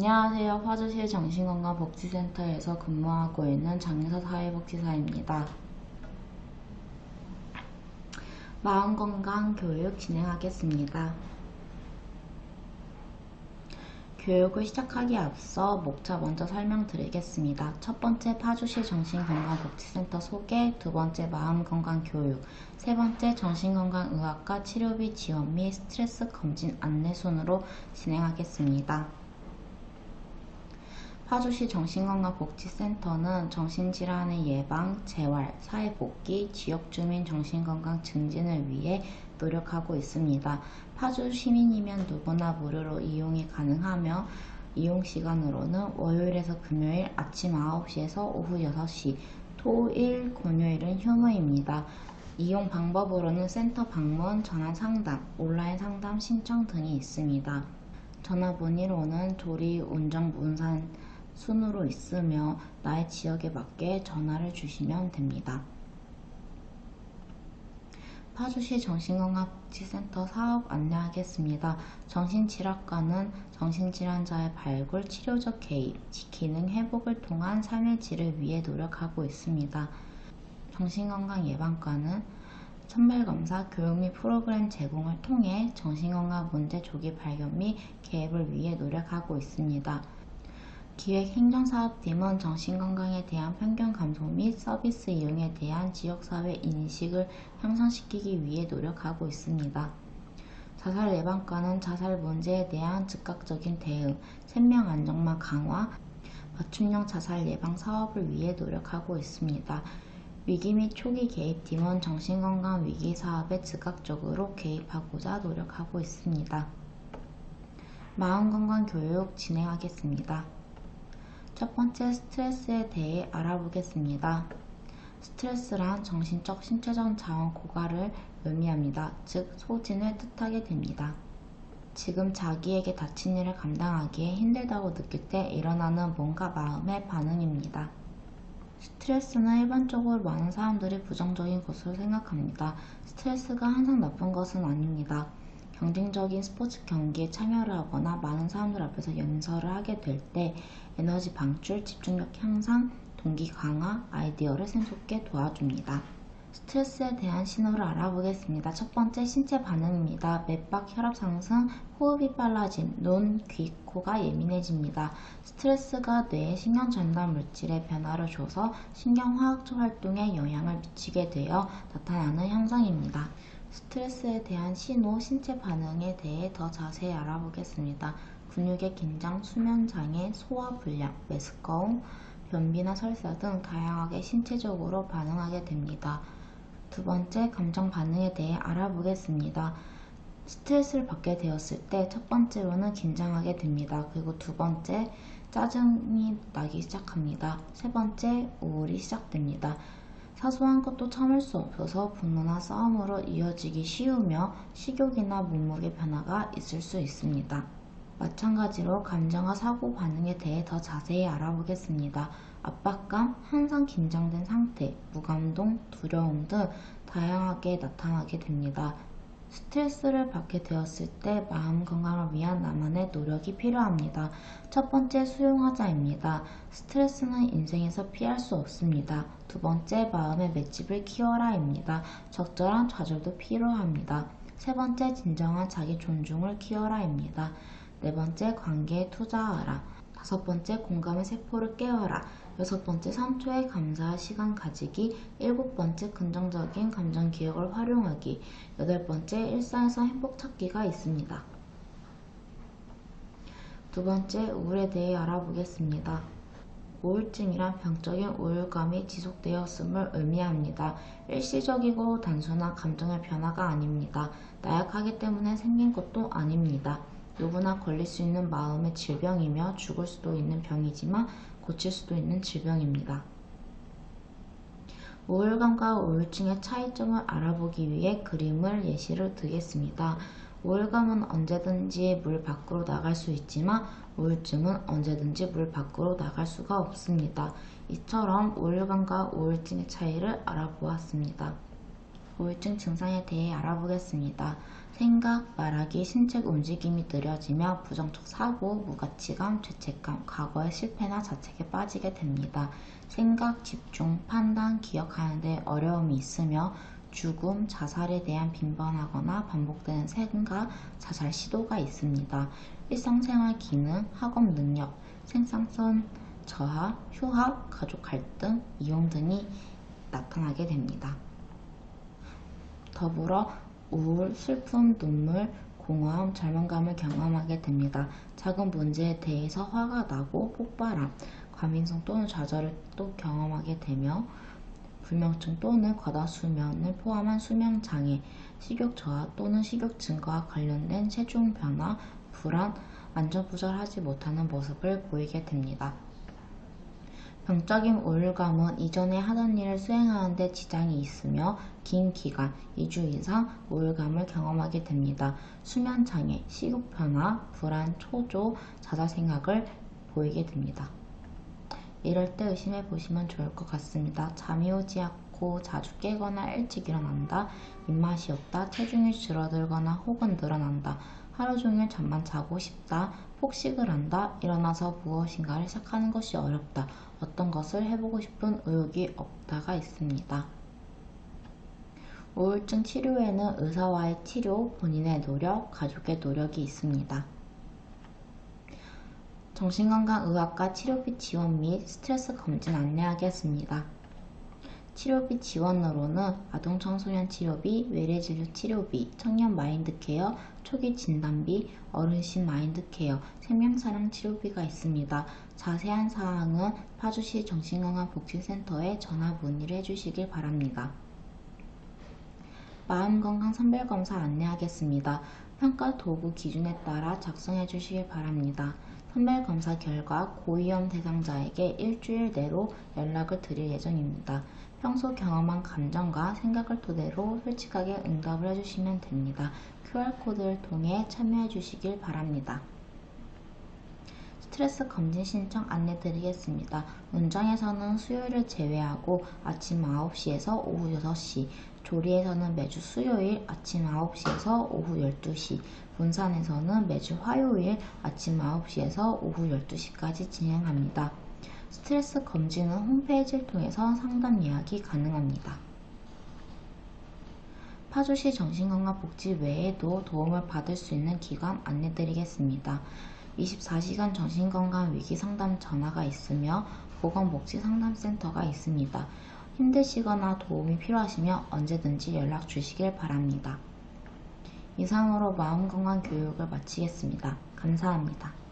안녕하세요. 파주시 정신건강복지센터에서 근무하고 있는 장유서 사회복지사입니다. 마음건강 교육 진행하겠습니다. 교육을 시작하기 앞서 목차 먼저 설명드리겠습니다. 첫 번째 파주시 정신건강복지센터 소개, 두 번째 마음건강 교육, 세 번째 정신건강의학과 치료비 지원 및 스트레스 검진 안내 순으로 진행하겠습니다. 파주시 정신건강복지센터는 정신질환의 예방, 재활, 사회복귀, 지역주민 정신건강 증진을 위해 노력하고 있습니다. 파주 시민이면 누구나 무료로 이용이 가능하며 이용 시간으로는 월요일에서 금요일 아침 9시에서 오후 6시, 토일, 금요일은 휴무입니다. 이용 방법으로는 센터 방문, 전화 상담, 온라인 상담 신청 등이 있습니다. 전화 문의로는 조리, 운정, 문산, 순으로 있으며 나의 지역에 맞게 전화를 주시면 됩니다. 파주시 정신건강복지센터 사업 안내하겠습니다. 정신질환과는 정신질환자의 발굴, 치료적 개입, 기능 회복을 통한 삶의 질을 위해 노력하고 있습니다. 정신건강예방과는 선별검사, 교육 및 프로그램 제공을 통해 정신건강 문제 조기 발견 및 개입을 위해 노력하고 있습니다. 기획행정사업팀은 정신건강에 대한 편견 감소 및 서비스 이용에 대한 지역사회 인식을 향상시키기 위해 노력하고 있습니다. 자살 예방과는 자살 문제에 대한 즉각적인 대응, 생명 안정망 강화, 맞춤형 자살 예방 사업을 위해 노력하고 있습니다. 위기 및 초기 개입팀은 정신건강 위기 사업에 즉각적으로 개입하고자 노력하고 있습니다. 마음건강 교육 진행하겠습니다. 첫 번째 스트레스에 대해 알아보겠습니다. 스트레스란 정신적, 신체적 자원 고갈을 의미합니다. 즉, 소진을 뜻하게 됩니다. 지금 자기에게 다친 일을 감당하기에 힘들다고 느낄 때 일어나는 뭔가 마음의 반응입니다. 스트레스는 일반적으로 많은 사람들이 부정적인 것으로 생각합니다. 스트레스가 항상 나쁜 것은 아닙니다. 경쟁적인 스포츠 경기에 참여를 하거나 많은 사람들 앞에서 연설을 하게 될 때 에너지 방출, 집중력 향상, 동기 강화, 아이디어를 생솟게 도와줍니다. 스트레스에 대한 신호를 알아보겠습니다. 첫 번째 신체 반응입니다. 맥박, 혈압 상승, 호흡이 빨라짐, 눈, 귀, 코가 예민해집니다. 스트레스가 뇌에 신경 전달 물질의 변화를 줘서 신경 화학적 활동에 영향을 미치게 되어 나타나는 현상입니다. 스트레스에 대한 신호, 신체 반응에 대해 더 자세히 알아보겠습니다. 근육의 긴장, 수면장애, 소화불량, 메스꺼움, 변비나 설사 등 다양하게 신체적으로 반응하게 됩니다. 두 번째, 감정 반응에 대해 알아보겠습니다. 스트레스를 받게 되었을 때 첫 번째로는 긴장하게 됩니다. 그리고 두 번째, 짜증이 나기 시작합니다. 세 번째, 우울이 시작됩니다. 사소한 것도 참을 수 없어서 분노나 싸움으로 이어지기 쉬우며 식욕이나 몸무게 변화가 있을 수 있습니다. 마찬가지로 감정과 사고 반응에 대해 더 자세히 알아보겠습니다. 압박감, 항상 긴장된 상태, 무감동, 두려움 등 다양하게 나타나게 됩니다. 스트레스를 받게 되었을 때 마음 건강을 위한 나만의 노력이 필요합니다. 첫 번째 수용하자입니다. 스트레스는 인생에서 피할 수 없습니다. 두 번째 마음의 맷집을 키워라입니다. 적절한 좌절도 필요합니다. 세 번째 진정한 자기 존중을 키워라입니다. 네 번째 관계에 투자하라. 다섯 번째 공감의 세포를 깨워라. 여섯 번째 3초의 감사 시간 가지기. 일곱 번째 긍정적인 감정 기억을 활용하기. 여덟 번째 일상에서 행복 찾기가 있습니다. 두 번째 우울에 대해 알아보겠습니다. 우울증이란 병적인 우울감이 지속되었음을 의미합니다. 일시적이고 단순한 감정의 변화가 아닙니다. 나약하기 때문에 생긴 것도 아닙니다. 누구나 걸릴 수 있는 마음의 질병이며 죽을 수도 있는 병이지만 고칠 수도 있는 질병입니다. 우울감과 우울증의 차이점을 알아보기 위해 그림을 예시를 들겠습니다. 우울감은 언제든지 물 밖으로 나갈 수 있지만 우울증은 언제든지 물 밖으로 나갈 수가 없습니다. 이처럼 우울감과 우울증의 차이를 알아보았습니다. 우울증 증상에 대해 알아보겠습니다. 생각, 말하기, 신체 움직임이 느려지며 부정적 사고, 무가치감, 죄책감, 과거의 실패나 자책에 빠지게 됩니다. 생각, 집중, 판단, 기억하는 데 어려움이 있으며 죽음, 자살에 대한 빈번하거나 반복되는 생각, 자살 시도가 있습니다. 일상생활 기능, 학업 능력, 생산성 저하, 휴학, 가족 갈등, 이용 등이 나타나게 됩니다. 더불어 우울, 슬픔, 눈물, 공허함, 절망감을 경험하게 됩니다. 작은 문제에 대해서 화가 나고 폭발함, 과민성 또는 좌절을 또 경험하게 되며 불면증 또는 과다 수면을 포함한 수면 장애, 식욕 저하 또는 식욕 증가와 관련된 체중 변화, 불안, 안전 부절하지 못하는 모습을 보이게 됩니다. 병적인 우울감은 이전에 하던 일을 수행하는 데 지장이 있으며 긴 기간, 2주 이상 우울감을 경험하게 됩니다. 수면장애, 식욕 변화, 불안, 초조, 자살 생각을 보이게 됩니다. 이럴 때 의심해 보시면 좋을 것 같습니다. 잠이 오지 않고 자주 깨거나 일찍 일어난다, 입맛이 없다, 체중이 줄어들거나 혹은 늘어난다, 하루 종일 잠만 자고 싶다, 폭식을 한다, 일어나서 무엇인가를 시작하는 것이 어렵다, 어떤 것을 해보고 싶은 의욕이 없다가 있습니다. 우울증 치료에는 의사와의 치료, 본인의 노력, 가족의 노력이 있습니다. 정신건강의학과 치료비 지원 및 스트레스 검진 안내하겠습니다. 치료비 지원으로는 아동 청소년 치료비, 외래진료 치료비, 청년 마인드케어, 초기 진단비, 어르신 마인드케어, 생명사랑 치료비가 있습니다. 자세한 사항은 파주시 정신건강복지센터에 전화 문의를 해주시길 바랍니다. 마음건강 선별검사 안내하겠습니다. 평가 도구 기준에 따라 작성해 주시길 바랍니다. 선별검사 결과 고위험 대상자에게 일주일 내로 연락을 드릴 예정입니다. 평소 경험한 감정과 생각을 토대로 솔직하게 응답을 해주시면 됩니다. QR코드를 통해 참여해 주시길 바랍니다. 스트레스 검진 신청 안내 드리겠습니다. 운장에서는 수요일을 제외하고 아침 9시에서 오후 6시, 조리에서는 매주 수요일 아침 9시에서 오후 12시, 분산에서는 매주 화요일 아침 9시에서 오후 12시까지 진행합니다. 스트레스 검진은 홈페이지를 통해서 상담 예약이 가능합니다. 파주시 정신건강복지 외에도 도움을 받을 수 있는 기관 안내드리겠습니다. 24시간 정신건강 위기 상담 전화가 있으며 보건복지 상담센터가 있습니다. 힘드시거나 도움이 필요하시면 언제든지 연락 주시길 바랍니다. 이상으로 마음건강 교육을 마치겠습니다. 감사합니다.